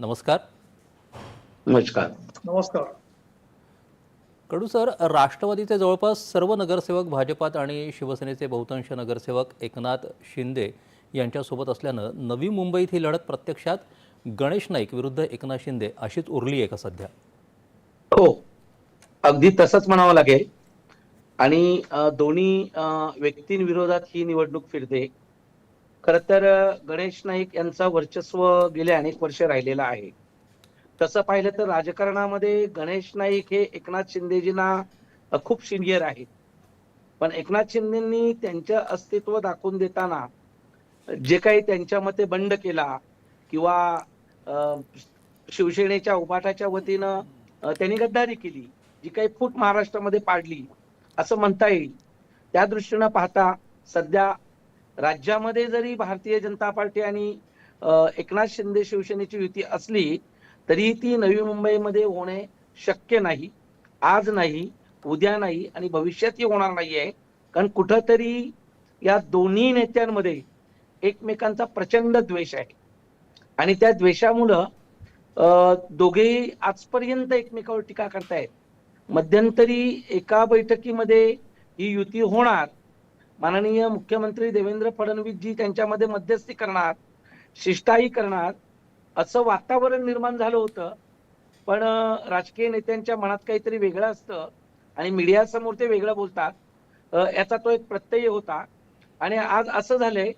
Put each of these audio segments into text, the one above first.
नमस्कार. नमस्कार. नमस्कार. कडू सर राष्ट्रवादीचे जवळपास सर्व नगरसेवक भाजपात आणि शिवसेनेचे बहुतांश नगरसेवक एकनाथ शिंदे यांच्यासोबत असल्यानं नवी मुंबईत ही लढत प्रत्यक्षात गणेश नाईक विरुद्ध एकनाथ शिंदे अशीच उरली आहे का सध्या? हो अगदी तसंच म्हणावं लागेल. आणि दोन्ही व्यक्तींविरोधात ही निवडणूक फिरते. खर तर गणेश नाईक यांचा वर्चस्व गेले अनेक वर्ष राहिलेला आहे. तसं पाहिलं तर राजकारणामध्ये गणेश नाईक हे एकनाथ शिंदेजींना खूप सिनियर आहेत. पण एकनाथ शिंदेंनी त्यांचं अस्तित्व दाखवून देताना जे काही त्यांच्या मते बंड केला किंवा शिवसेनेच्या उभाटाच्या वतीनं त्यांनी गद्दारी केली जी काही फूट महाराष्ट्रामध्ये पाडली असं म्हणता येईल. त्या दृष्टीनं पाहता सध्या राज्यामध्ये जरी भारतीय जनता पार्टी आणि एकनाथ शिंदे शिवसेनेची युती असली तरी ती नवी मुंबईमध्ये होणे शक्य नाही. आज नाही उद्या नाही आणि भविष्यातही होणार नाहीये. कारण कुठंतरी या दोन्ही नेत्यांमध्ये एकमेकांचा प्रचंड द्वेष आहे. आणि त्या द्वेषामुळं दोघेही आजपर्यंत एकमेकावर टीका करतायत. मध्यंतरी एका बैठकीमध्ये ही युती होणार माननीय मुख्यमंत्री देवेंद्र फडणवीसजी त्यांच्यामध्ये मध्यस्थी करणार शिष्टाई करणार असं वातावरण निर्माण झालं होतं. पण राजकीय नेत्यांच्या मनात काहीतरी वेगळं असतं आणि मीडियासमोर ते वेगळं बोलतात. याचा तो एक प्रत्यय होता. आणि आज असं झालंय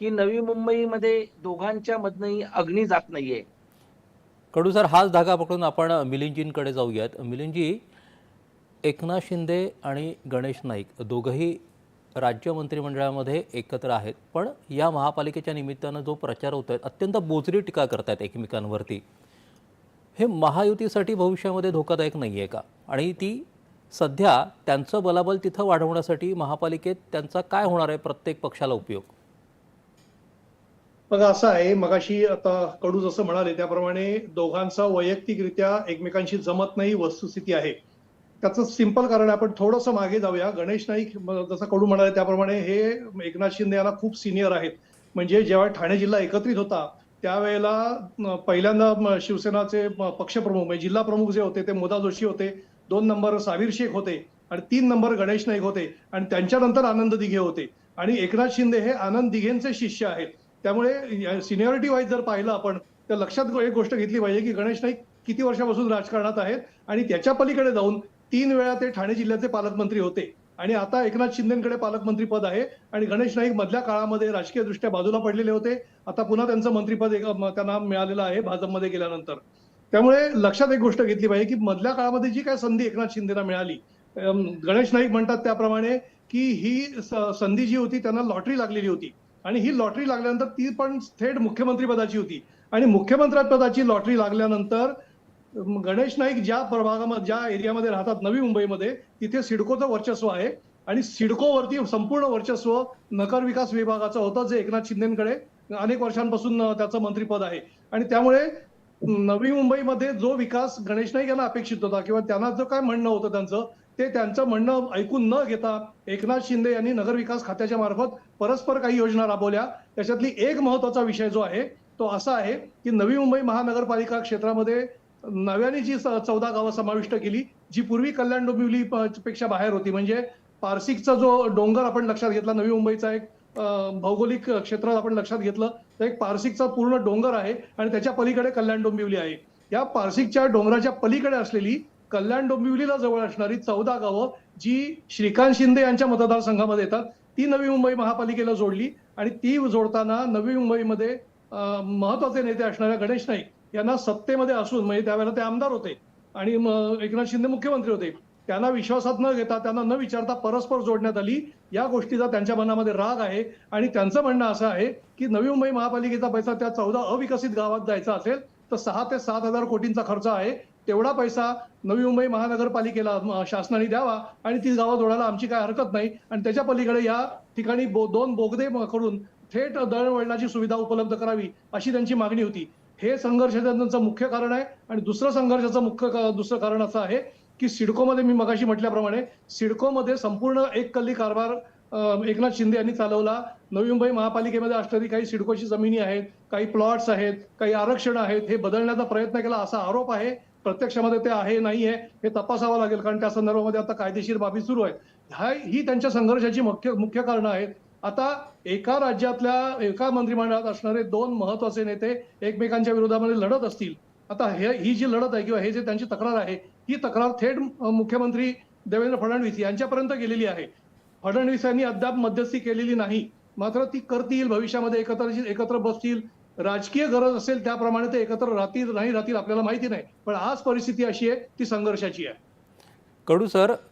की नवी मुंबईमध्ये दोघांच्या मधनही अग्नी जात नाहीये. कडू सर हाच धागा पकडून आपण मिलिंदजींकडे जाऊयात. मिलिंदजी एकनाथ शिंदे आणि गणेश नाईक दोघंही राज्य मंत्रिमंडळामध्ये एकत्र आहेत. पण या महापालिकेच्या निमित्तानं जो प्रचार होत आहे अत्यंत बोजरी टीका करतायत एकमेकांवरती. हे महायुतीसाठी भविष्यामध्ये धोकादायक नाही आहे का? आणि ती सध्या त्यांचं बलाबल तिथं वाढवण्यासाठी महापालिकेत त्यांचा काय होणार आहे प्रत्येक पक्षाला उपयोग? बघा असं आहे मगाशी आता कडू जसं म्हणाले त्याप्रमाणे दोघांचा वैयक्तिकरित्या एकमेकांशी जमत नाही वस्तुस्थिती आहे. त्याचं सिंपल कारण आहे आपण थोडंसं मागे जाऊया. गणेश नाईक जसं कडू म्हणाले त्याप्रमाणे हे एकनाथ शिंदे यांना खूप सिनियर आहेत. म्हणजे जेव्हा ठाणे जिल्हा एकत्रित होता त्यावेळेला पहिल्यांदा शिवसेनाचे पक्षप्रमुख म्हणजे जिल्हा प्रमुख जे होते ते मोदा जोशी होते दोन नंबर सावीर शेख होते आणि तीन नंबर गणेश नाईक होते आणि त्यांच्यानंतर आनंद दिघे होते. आणि एकनाथ शिंदे हे आनंद दिघेंचे शिष्य आहेत. त्यामुळे सिनियरिटी वाईज जर पाहिलं आपण तर लक्षात एक गोष्ट घेतली पाहिजे की गणेश नाईक किती वर्षापासून राजकारणात आहेत आणि त्याच्या पलीकडे जाऊन तीन वेळा ते ठाणे जिल्ह्याचे पालकमंत्री होते. आणि आता एकनाथ शिंदेकडे पालकमंत्री पद आहे. आणि गणेश नाईक मधल्या काळामध्ये राजकीय दृष्ट्या बाजूला पडलेले होते. आता पुन्हा त्यांचं मंत्रीपद एक त्यांना मिळालेलं आहे भाजपमध्ये गेल्यानंतर. त्यामुळे लक्षात एक गोष्ट घेतली पाहिजे की मधल्या काळामध्ये जी काय संधी एकनाथ शिंदेना मिळाली गणेश नाईक म्हणतात त्याप्रमाणे की ही संधी जी होती त्यांना लॉटरी लागलेली होती. आणि ही लॉटरी लागल्यानंतर ती पण थेट मुख्यमंत्री पदाची होती. आणि मुख्यमंत्री पदाची लॉटरी लागल्यानंतर गणेश नाईक ज्या प्रभागामध्ये ज्या एरियामध्ये राहतात नवी मुंबईमध्ये तिथे सिडकोचं वर्चस्व आहे. आणि सिडकोवरती संपूर्ण वर्चस्व नगर विकास विभागाचं होतं जे एकनाथ शिंदेकडे अनेक वर्षांपासून त्याचं मंत्रीपद आहे. आणि त्यामुळे नवी मुंबईमध्ये जो विकास गणेश नाईक यांना अपेक्षित होता किंवा त्यांना जो काय म्हणणं होतं त्यांचं ते त्यांचं म्हणणं ऐकून न घेता एकनाथ शिंदे यांनी नगर विकास खात्याच्या मार्फत परस्पर काही योजना राबवल्या. त्याच्यातली एक महत्त्वाचा विषय जो आहे तो असा आहे की नवी मुंबई महानगरपालिका क्षेत्रामध्ये नव्याने जी स- चौदा गावं समाविष्ट केली जी पूर्वी कल्याण डोंबिवली प- पेक्षा बाहेर होती. म्हणजे पारसिकचा जो डोंगर आपण लक्षात घेतला नवी मुंबईचा एक भौगोलिक क्षेत्र आपण लक्षात घेतलं तर एक पारसिकचा पूर्ण डोंगर आहे आणि त्याच्या पलीकडे कल्याण डोंबिवली आहे. या पारसिकच्या डोंगराच्या पलीकडे असलेली कल्याण डोंबिवलीला जवळ असणारी चौदा गावं जी श्रीकांत शिंदे यांच्या मतदारसंघामध्ये येतात ती नवी मुंबई महापालिकेला जोडली आणि ती जोडताना नवी मुंबईमध्ये महत्त्वाचे नेते असणाऱ्या गणेश नाईक यांना सत्तेमध्ये असून म्हणजे त्यावेळेला ते आमदार होते आणि एकनाथ शिंदे मुख्यमंत्री होते. त्यांना विश्वासात न घेता त्यांना न विचारता परस्पर जोडण्यात आली. या गोष्टीचा त्यांच्या मनामध्ये राग आहे. आणि त्यांचं म्हणणं असं आहे की नवी मुंबई महापालिकेचा पैसा त्या चौदा अविकसित गावात जायचा असेल तर सहा ते सात हजार कोटींचा खर्च आहे. तेवढा पैसा नवी मुंबई महानगरपालिकेला शासनाने द्यावा आणि ती गावं जोडायला आमची काय हरकत नाही. आणि त्याच्या पलीकडे या ठिकाणी बो, दोन बोगदे करून थेट दळणवळणाची सुविधा उपलब्ध करावी अशी त्यांची मागणी होती. हे संघर्ष त्यांचं मुख्य कारण आहे. आणि दुसरं संघर्षाचं मुख्य दुसरं कारण असं आहे की सिडकोमध्ये मी मगाशी म्हटल्याप्रमाणे सिडकोमध्ये संपूर्ण एक कल्ली कारभार एकनाथ शिंदे यांनी चालवला. नवी मुंबई महापालिकेमध्ये असणारी काही सिडकोची जमिनी आहेत काही प्लॉट्स आहेत काही आरक्षण आहेत हे बदलण्याचा प्रयत्न केला असा आरोप आहे. प्रत्यक्षामध्ये ते आहे नाही आहे हे तपासावं लागेल. कारण त्या संदर्भामध्ये आता कायदेशीर बाबी सुरू आहेत. ह्या ही त्यांच्या संघर्षाची मुख्य मुख्य कारणं आहेत. आता एका राज्यातल्या एका मंत्रिमंडळात असणारे दोन महत्त्वाचे नेते एकमेकांच्या विरोधामध्ये लढत असतील. आता हे ही जी लढत आहे किंवा हे जे त्यांची तक्रार आहे ही तक्रार थेट मुख्यमंत्री देवेंद्र फडणवीस यांच्यापर्यंत गेलेली आहे. फडणवीस यांनी अद्याप मध्यस्थी केलेली नाही. मात्र ती करतील भविष्यामध्ये एकत्र एकत्र बसतील. राजकीय गरज असेल त्याप्रमाणे ते एकत्र राहतील नाही राहतील आपल्याला माहिती नाही. पण आज परिस्थिती अशी आहे ती संघर्षाची आहे. कडू सर